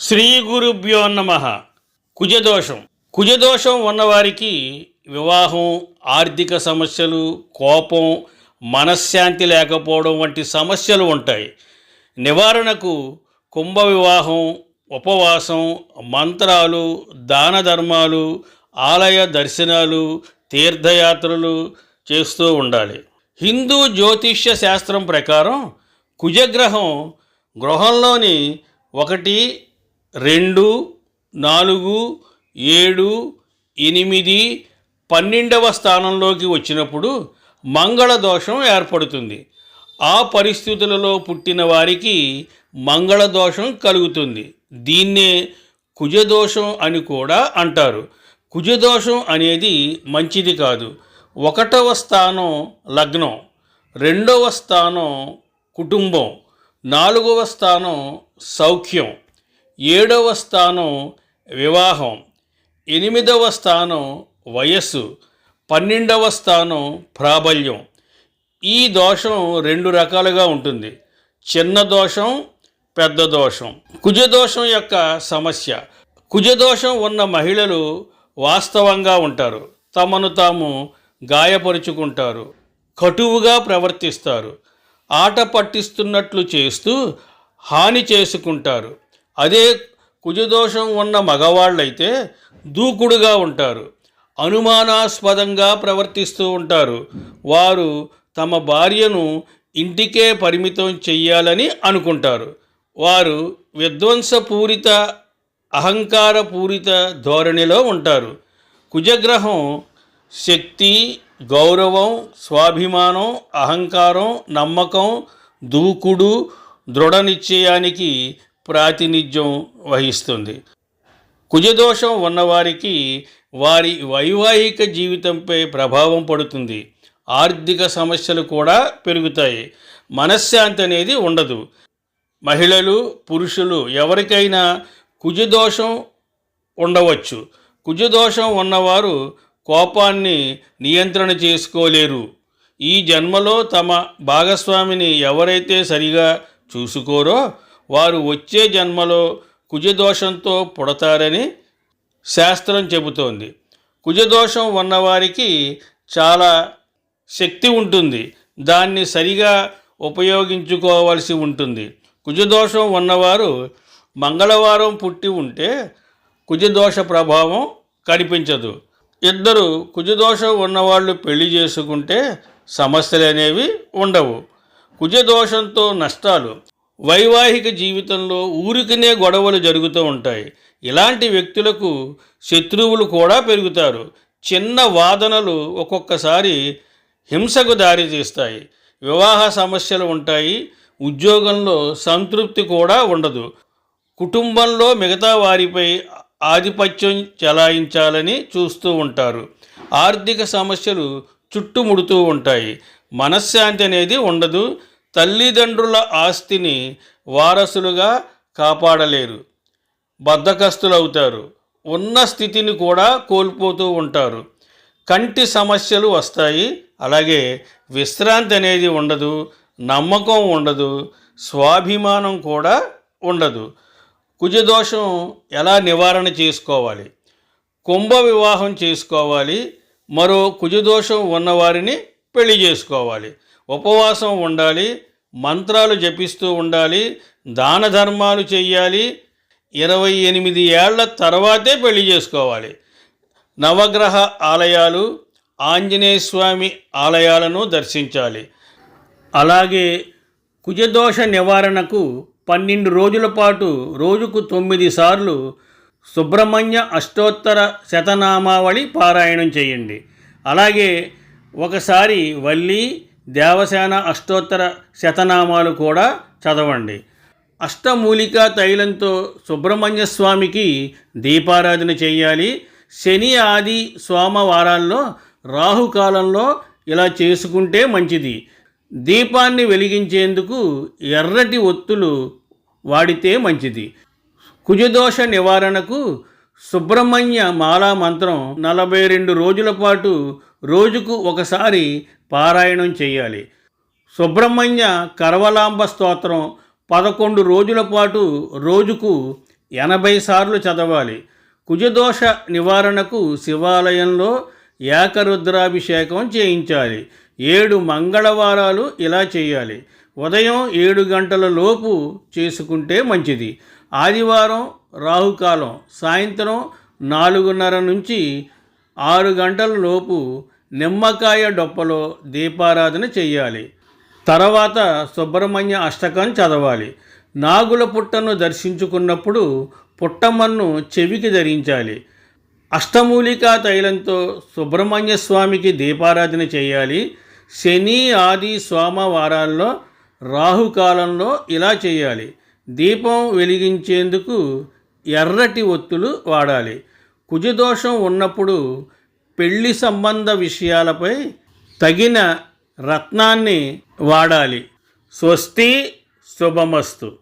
శ్రీ గురుభ్యో నమ. కుజదోషం. కుజదోషం ఉన్నవారికి వివాహం ఆర్థిక సమస్యలు కోపం మనశ్శాంతి లేకపోవడం వంటి సమస్యలు ఉంటాయి. నివారణకు కుంభ వివాహం ఉపవాసం మంత్రాలు దాన ధర్మాలు ఆలయ దర్శనాలు తీర్థయాత్రలు చేస్తూ ఉండాలి. హిందూ జ్యోతిష్య శాస్త్రం ప్రకారం కుజగ్రహం గృహంలోని ఒకటి రెండు నాలుగు ఏడు ఎనిమిది పన్నెండవ స్థానంలోకి వచ్చినప్పుడు మంగళ దోషం ఏర్పడుతుంది. ఆ పరిస్థితులలో పుట్టిన వారికి మంగళ దోషం కలుగుతుంది. దీన్నే కుజదోషం అని కూడా అంటారు. కుజదోషం అనేది మంచిది కాదు. ఒకటవ స్థానం లగ్నం రెండవ స్థానం కుటుంబం నాలుగవ స్థానం సౌఖ్యం. ఏడవ స్థానం వివాహం ఎనిమిదవ స్థానం వయస్సు పన్నెండవ స్థానం ప్రాబల్యం. ఈ దోషం రెండు రకాలుగా ఉంటుంది. చిన్న దోషం పెద్ద దోషం. కుజదోషం యొక్క సమస్య. కుజదోషం ఉన్న మహిళలు వాస్తవంగా ఉంటారు. తమను తాము గాయపరుచుకుంటారు. కటువుగా ప్రవర్తిస్తారు. ఆట పట్టిస్తున్నట్లు చేస్తూ హాని చేసుకుంటారు. అదే కుజదోషం ఉన్న మగవాళ్ళైతే దూకుడుగా ఉంటారు అనుమానాస్పదంగా ప్రవర్తిస్తూ ఉంటారు. వారు తమ భార్యను ఇంటికే పరిమితం చెయ్యాలని అనుకుంటారు. వారు విధ్వంసపూరిత అహంకారపూరిత ధోరణిలో ఉంటారు. కుజగ్రహం శక్తి గౌరవం స్వాభిమానం అహంకారం నమ్మకం దూకుడు దృఢ నిశ్చయానికి ప్రాతినిధ్యం వహిస్తుంది. కుజదోషం ఉన్నవారికి వారి వైవాహిక జీవితంపై ప్రభావం పడుతుంది. ఆర్థిక సమస్యలు కూడా పెరుగుతాయి. మనశ్శాంతి అనేది ఉండదు. మహిళలు పురుషులు ఎవరికైనా కుజదోషం ఉండవచ్చు. కుజదోషం ఉన్నవారు కోపాన్ని నియంత్రణ చేసుకోలేరు. ఈ జన్మలో తమ భాగస్వామిని ఎవరైతే సరిగా చూసుకోరో వారు వచ్చే జన్మలో కుజదోషంతో పుడతారని శాస్త్రం చెబుతోంది. కుజదోషం ఉన్నవారికి చాలా శక్తి ఉంటుంది. దాన్ని సరిగా ఉపయోగించుకోవాల్సి ఉంటుంది. కుజదోషం ఉన్నవారు మంగళవారం పుట్టి ఉంటే కుజదోష ప్రభావం కనిపించదు. ఇద్దరు కుజదోషం ఉన్నవాళ్ళు పెళ్ళి చేసుకుంటే సమస్యలు అనేవి ఉండవు. కుజదోషంతో నష్టాలు వైవాహిక జీవితంలో ఊరికనే గొడవలు జరుగుతూ ఉంటాయి. ఇలాంటి వ్యక్తులకు శత్రువులు కూడా పెరుగుతారు. చిన్న వాదనలు ఒక్కొక్కసారి హింసకు దారితీస్తాయి వివాహ సమస్యలు ఉంటాయి. ఉద్యోగంలో సంతృప్తి కూడా ఉండదు. కుటుంబంలో మిగతా వారిపై ఆధిపత్యం చెలాయించాలని చూస్తూ ఉంటారు. ఆర్థిక సమస్యలు చుట్టుముడుతూ ఉంటాయి. మనశ్శాంతి అనేది ఉండదు. తల్లిదండ్రుల ఆస్తిని వారసులుగా కాపాడలేరు బద్ధకస్తులవుతారు ఉన్న స్థితిని కూడా కోల్పోతూ ఉంటారు. కంటి సమస్యలు వస్తాయి అలాగే విశ్రాంతి అనేది ఉండదు నమ్మకం ఉండదు స్వాభిమానం కూడా ఉండదు. కుజదోషం ఎలా నివారణ చేసుకోవాలి? కుంభ వివాహం చేసుకోవాలి మరో కుజదోషం ఉన్నవారిని పెళ్ళి చేసుకోవాలి. ఉపవాసం ఉండాలి మంత్రాలు జపిస్తూ ఉండాలి దాన ధర్మాలు చేయాలి ఇరవై ఎనిమిది ఏళ్ళ తర్వాతే పెళ్ళి చేసుకోవాలి. నవగ్రహ ఆలయాలు ఆంజనేయ స్వామి ఆలయాలను దర్శించాలి. అలాగే కుజదోష నివారణకు పన్నెండు రోజుల పాటు రోజుకు తొమ్మిది సార్లు సుబ్రహ్మణ్య అష్టోత్తర శతనామావళి పారాయణం చేయండి. అలాగే ఒకసారి వల్లి దేవసేన అష్టోత్తర శతనామాలు కూడా చదవండి. అష్టమూలికా తైలంతో సుబ్రహ్మణ్య స్వామికి దీపారాధన చేయాలి. శని ఆది సోమవారాల్లో రాహుకాలంలో ఇలా చేసుకుంటే మంచిది. దీపాన్ని వెలిగించేందుకు ఎర్రటి ఒత్తులు వాడితే మంచిది. కుజదోష నివారణకు సుబ్రహ్మణ్య మాలా మంత్రం నలభై రెండు రోజుల పాటు రోజుకు ఒకసారి పారాయణం చేయాలి. సుబ్రహ్మణ్య కరవలాంబ స్తోత్రం పదకొండు రోజుల పాటు రోజుకు ఎనభై సార్లు చదవాలి. కుజదోష నివారణకు శివాలయంలో ఏకరుద్రాభిషేకం చేయించాలి. ఏడు మంగళవారాలు ఇలా చేయాలి. ఉదయం ఏడు గంటల లోపు చేసుకుంటే మంచిది. ఆదివారం రాహుకాలం సాయంత్రం నాలుగున్నర నుంచి ఆరు గంటల లోపు నిమ్మకాయ డొప్పలో దీపారాధన చేయాలి తర్వాత సుబ్రహ్మణ్య అష్టకం చదవాలి. నాగుల పుట్టను దర్శించుకున్నప్పుడు పుట్టమ్మను చెవికి ధరించాలి. అష్టమూలికా తైలంతో సుబ్రహ్మణ్య స్వామికి దీపారాధన చేయాలి శని ఆది సోమవారాల్లో రాహుకాలంలో ఇలా చేయాలి దీపం వెలిగించేందుకు ఎర్రటి ఒత్తులు వాడాలి. కుజదోషం ఉన్నప్పుడు పెళ్ళి సంబంధ విషయాలపై తగిన రత్నాన్ని వాడాలి. స్వస్తి శుభమస్తు.